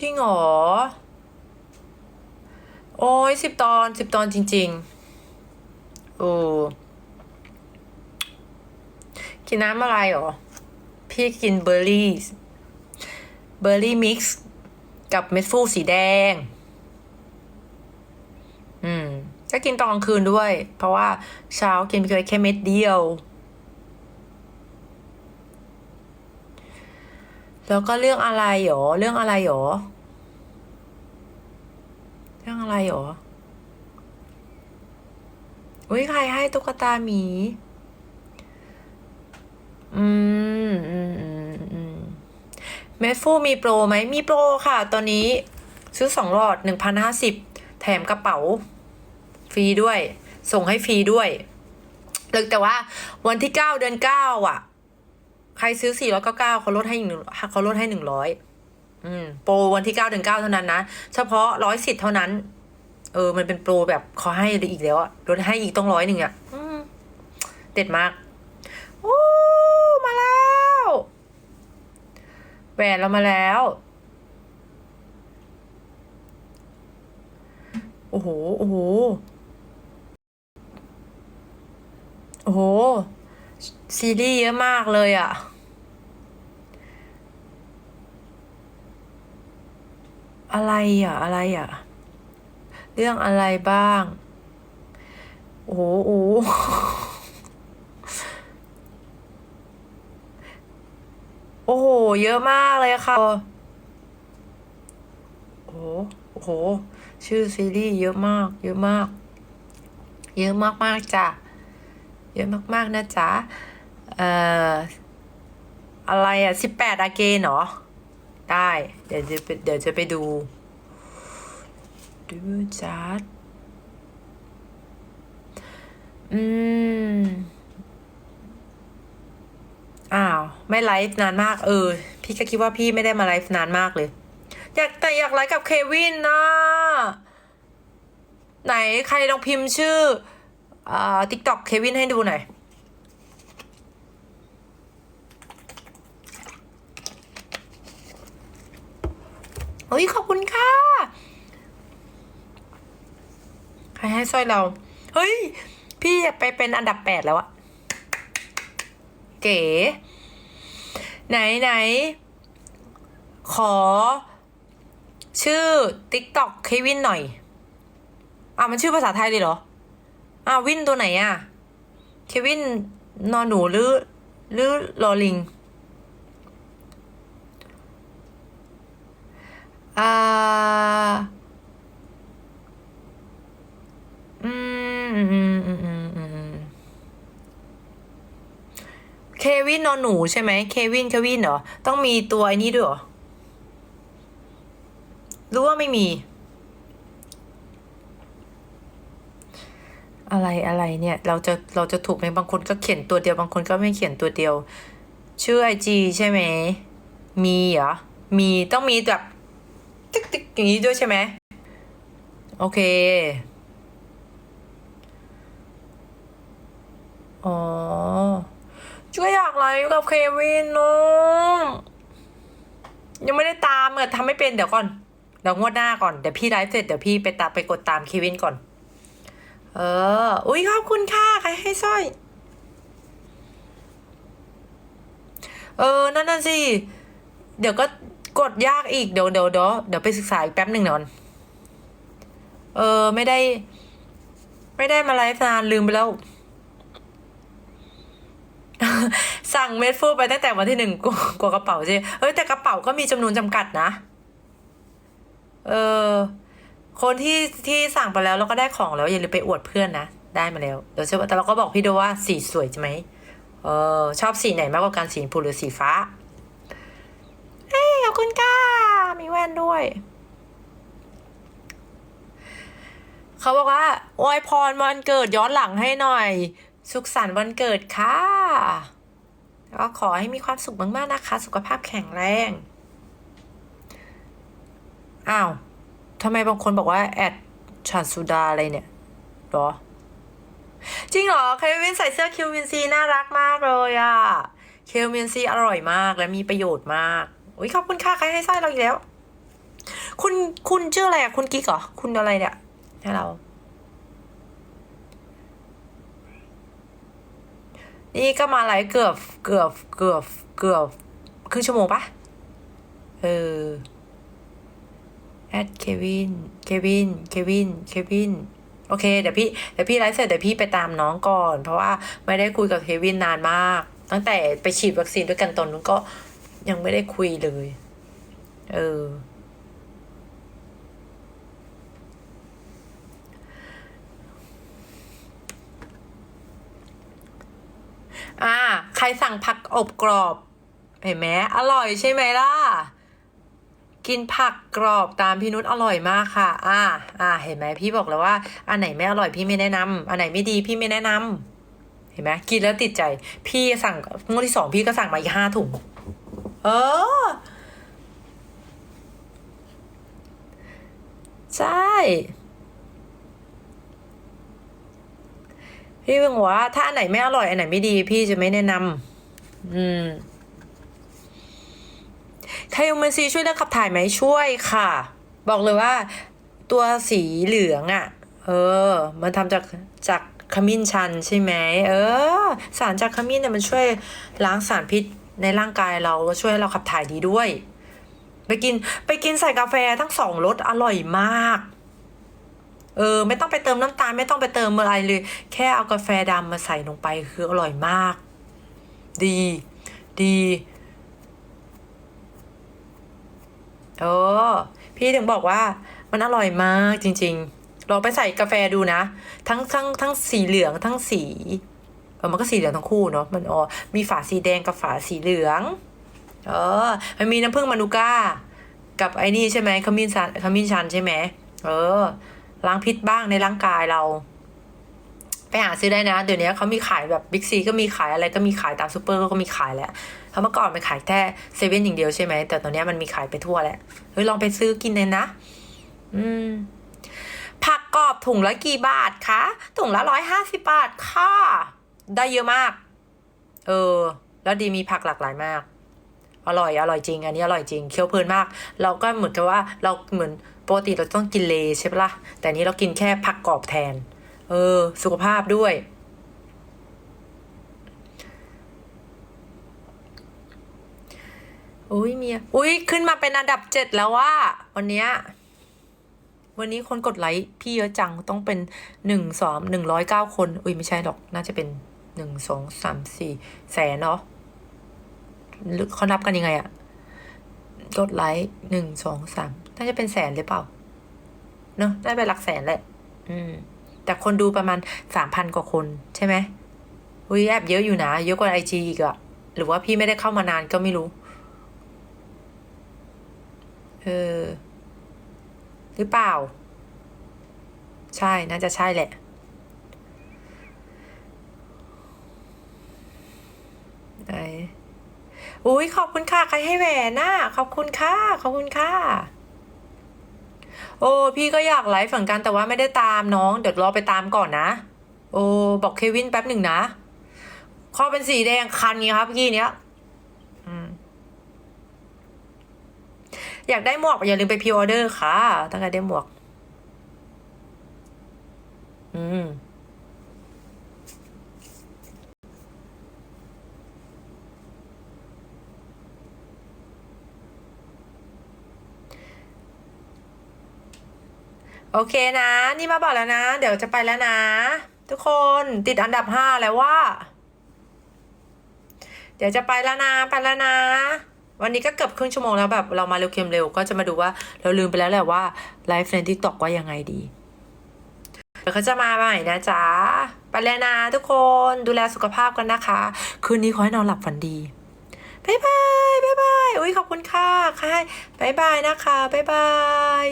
จริงเหรอ โอ้ยสิบตอนสิบตอนจริงๆโอ้กินน้ำอะไรเหรอ พี่กินเบอร์รี่เบอร์รี่มิกซ์กับเม็ดฟูสีแดง อืม ก็กินตอนกลางคืนด้วย เพราะว่าเช้ากินไปแค่เม็ดเดียว แล้วก็เรื่องอะไรหรอ เรื่องอะไรหรอ เรื่องอะไรหรอ อุ้ยใครให้ตุ๊กตาหมี อืมอืมอืมอืมเมดฟูมีโปรไหม มีโปรค่ะ ตอนนี้ซื้อสองหลอดหนึ่งพันห้าสิบแถมกระเป๋า ฟรีด้วย ส่งให้ฟรีด้วยเลยแต่ว่าวันที่เก้าเดือนเก้าอะ ใครซื้อสี่ร้อยเก้าเก้าเขาลดให้อีกหนึ่งเขาลดให้หนึ่งร้อยอืม โปรวันที่เก้าเดือนเก้าเท่านั้นนะ เฉพาะร้อยสิทธิ์เท่านั้น เออ มันเป็นโปรแบบเขาให้อีกแล้วอะลดให้อีกต้องร้อยหนึ่งอะอเด็ดมาก โอ้มาแล้วแหวนเรามาแล้ว โอ้โห โอ้โห โอ้โห ซีรีส์เยอะมากเลยอะ อะไรอะ อะไรอะ เรื่องอะไรบ้าง โอ้โหโอ้โห เยอะมากเลยค่ะ โอ้โห ชื่อซีรีส์เยอะมาก เยอะมาก เยอะมากมากจ้ะ เยอะมาก ๆ นะจ๊ะ เอ่อ อะไรอะสิบแปดอาเกนเหรอ ได้เดี๋ยวจะไปเดี๋ยวจะไปดู ดูจัดอืม อ้าว ไม่ไลฟ์นานมาก เออ พี่ก็คิดว่าพี่ไม่ได้มาไลฟ์นานมากเลย อยากแต่อยากไลฟ์กับเควินนะไหนใครลองพิมพ์ชื่ออ่าทิกตอกเควินให้ดูหน่อย ยขอบคุณค่ะใครให้สร้อยเรา เฮ้ย พี่ไปเป็นอันดับแปดแล้วอะเก๋ ไหนไหน ขอ ชื่อ TikTok เควินหน่อย อะมันชื่อภาษาไทยเลยเหรอ อะวินตัวไหนอะ เควินนอนหนูหรือหรือลอลิง อ่า อืมอืมอืมอืมอืมอืมเควินน อนหนูใช่ไหมเควินเควินเหรอ ต้องมีตัวไอ้นี้ด้วยเหรอ รู้ว่าไม่มี อะไรอะไรเนี่ย เราจะเราจะถูกไหมบางคนก็เขียนตัวเดียว บางคนก็ไม่เขียนตัวเดียว ชื่อไอจีใช่ไหม มีเหรอ มีต้องมีแบบติ๊กติ๊กอย่างนี้ด้วยใช่ไหม โอเคอ๋อ ช่วยอยากไลฟ์กับเควินเนาะยังไม่ได้ตามเออทำไม่เป็นเดี๋ยวก่อน เดี๋ยวงวดหน้าก่อน เดี๋ยวพี่ไลฟ์เสร็จเดี๋ยวพี่ไปตามไปกดตามเควินก่อน เออ อุ้ยขอบคุณค่ะ ใครให้สร้อย เออ นั่นน่ะสิ เดี๋ยวก็กดยากอีก เดี๋ยวเดี๋ยวเดี๋ยวเดี๋ยวไปศึกษาอีกแป๊บหนึ่งนอน เออ ไม่ได้ ไม่ได้มาไลฟ์นานลืมไปแล้ว สั่งเม็ดฟูไปตั้งแต่วันที่หนึ่งกลัวกลัวกระเป๋าใช่เอ้ยแต่กระเป๋าก็มีจำนวนจำกัดนะ เออ คนที่ที่สั่งไปแล้วแล้วก็ได้ของแล้วอย่าลืมไปอวดเพื่อนนะ ได้มาแล้วเดี๋ยวเชื่อแต่เราก็บอกพี่โดว่าสีสวยใช่ไหมเออชอบสีไหนมากกว่ากันสีชมพูหรือสีฟ้า เอ้ยขอบคุณก้ามีแว่นด้วย เขาบอกว่าอวยพรวันเกิดย้อนหลังให้หน่อย สุขสันต์วันเกิดค่ะ ก็ขอให้มีความสุขมากๆนะคะ สุขภาพแข็งแรง อ้าวทำไมบางคนบอกว่าแอดชาสุดาอะไรเนี่ยหรอ จริงเหรอเควินใส่เสื้อคิววินซีน่ารักมากเลยอะคิววินซีอร่อยมากและมีประโยชน์มากอุ้ยขอบคุณค่ะใครให้สร้อยเราอีกแล้ว คุณคุณชื่ออะไรอะคุณกิ๊กเหรอ คุณอะไรเนี่ยให้เรา นี่ก็มาไลฟ์เกือบเกือบเกือบเกือบครึ่งชั่วโมงปะเออแอดเควินเควินเควินเควินโอเคเดี๋ยวพี่เดี๋ยวพี่ไลฟ์เสร็จเดี๋ยวพี่ไปตามน้องก่อน เพราะว่าไม่ได้คุยกับเควินนานมาก ตั้งแต่ไปฉีดวัคซีนด้วยกันตอนนู้นก็ยังไม่ได้คุยเลย เออ อ่า ใครสั่งผักอบกรอบ เห็นไหมอร่อยใช่ไหมล่ะ กินผักกรอบตามพี่นุชอร่อยมากค่ะ อ่า อ่า เห็นไหมพี่บอกแล้วว่า อันไหนไม่อร่อยพี่ไม่แนะนำอันไหนไม่ดีพี่ไม่แนะนำเห็นไหมกินแล้วติดใจ พี่สั่งงวดที่สองพี่ก็สั่งมาอีกห้าถุง เออ ใช่ พี่เพิ่งบอกว่าถ้าอันไหนไม่อร่อยอันไหนไม่ดี พี่จะไม่แนะนำอืมไทโอเมนซีช่วยเรื่องขับถ่ายไหมช่วยค่ะ บอกเลยว่า ตัวสีเหลืองอะ่ะ เออ มันทำจากจากขมิ้นชันใช่ไหมเออ สารจากขมิ้นเนี่ยมันช่วยล้างสารพิษในร่างกายเราช่วยให้เราขับถ่ายดีด้วย ไปกินไปกินใส่กาแฟทั้งสองรสอร่อยมาก เออ ไม่ต้องไปเติมน้ำตาลไม่ต้องไปเติมอะไรเลย แค่เอากาแฟดำมาใส่ลงไปคืออร่อยมาก ดี ดีเออพี่ถึงบอกว่ามันอร่อยมากจริง ๆ ลองไปใส่กาแฟดูนะ ทั้งทั้งทั้งสีเหลืองทั้งสีเออมันก็สีเหลืองทั้งคู่เนาะมันอ๋อมีฝาสีแดงกับฝาสีเหลือง เออ มันมีน้ำผึ้งมานูก้า กับไอ้นี่ใช่ไหมขมิ้นชันขมิ้นชันใช่ไหมเออ ล้างพิษบ้างในร่างกายเรา ไปหาซื้อได้นะ เดี๋ยวนี้เขามีขายแบบบิ๊กซีก็มีขายอะไรก็มีขายตามซูเปอร์ก็มีขายแหล้วเพราะเมื่อก่อนมันขายแค่เซเว่นอย่างเดียวใช่ไหมแต่ตอนนี้มันมีขายไปทั่วแหล้วเฮ้ยลองไปซื้อกินเลยนะ อืมผักกรอบถุงละกี่บาทคะถุงละร้อยห้าสิบบาทค่ะ ได้เยอะมาก เออ แล้วดีมีผักหลากหลายมาก อร่อยอร่อยจริง อันนี้อร่อยจริงเคี้ยวเพลินมาก เราก็เหมือนกับว่าเราเหมือนปกติเราต้องกินเลใช่ปะล่ะแต่นี้เรากินแค่ผักกรอบแทน เออ สุขภาพด้วย อุ้ยเมียอุ้ยขึ้นมาเป็นอันดับเจ็ดแล้วว่า วันเนี้ยวันนี้คนกดไลค์พี่เยอะจังต้องเป็นหนึ่งสองหนึ่งร้อยเก้าคน อุ้ยไม่ใช่หรอก น่าจะเป็นหนึ่งสองสามสี่แสนเนาะ เขานับกันยังไงอะกดไลค์หนึ่งสองสามน่าจะเป็นแสนหรือเปล่า เนอะน่าจะเป็นหลักแสนแหละ อืม แต่คนดูประมาณสามพันกว่าคนใช่ไหมอุ้ยแอบเยอะอยู่นะ เยอะกว่าไอจีอีกอะหรือว่าพี่ไม่ได้เข้ามานานก็ไม่รู้ เออ หรือเปล่า ใช่ น่าจะใช่แหละไหน อุ้ยขอบคุณค่ะ ใครให้แหวนน่ะขอบคุณค่ะ ขอบคุณค่ะ โอ้พี่ก็อยากไลฟ์เหมือนกันแต่ว่าไม่ได้ตามน้อง เดี๋ยวรอไปตามก่อนนะ โอ้บอกเควินแป๊บหนึ่งนะข้อเป็นสีแดงคันนี้ครับเมื่อกี้เนี้ยอยากได้หมวกอย่าลืมไปพรีออเดอร์ค่ะถ้าใครได้หมวก อืม โอเคนะ นี่มาบอกแล้วนะ เดี๋ยวจะไปแล้วนะ ทุกคนติดอันดับห้าแล้วว่า เดี๋ยวจะไปแล้วนะไปแล้วนะ วันนี้ก็เกือบครึ่งชั่วโมงแล้วแบบเรามาเร็วเค็มเร็วก็จะมาดูว่า เราลืมไปแล้วแหละว่าไลฟ์ในทิกตอกว่ายังไงดีเดี๋ยวเขาจะมาใหม่นะจ๊ะไปแล้วนะทุกคนดูแลสุขภาพกันนะคะ คืนนี้ขอให้นอนหลับฝันดีบายบายบายบายอุ้ยขอบคุณค่ะค่ะบายบายนะคะบายบาย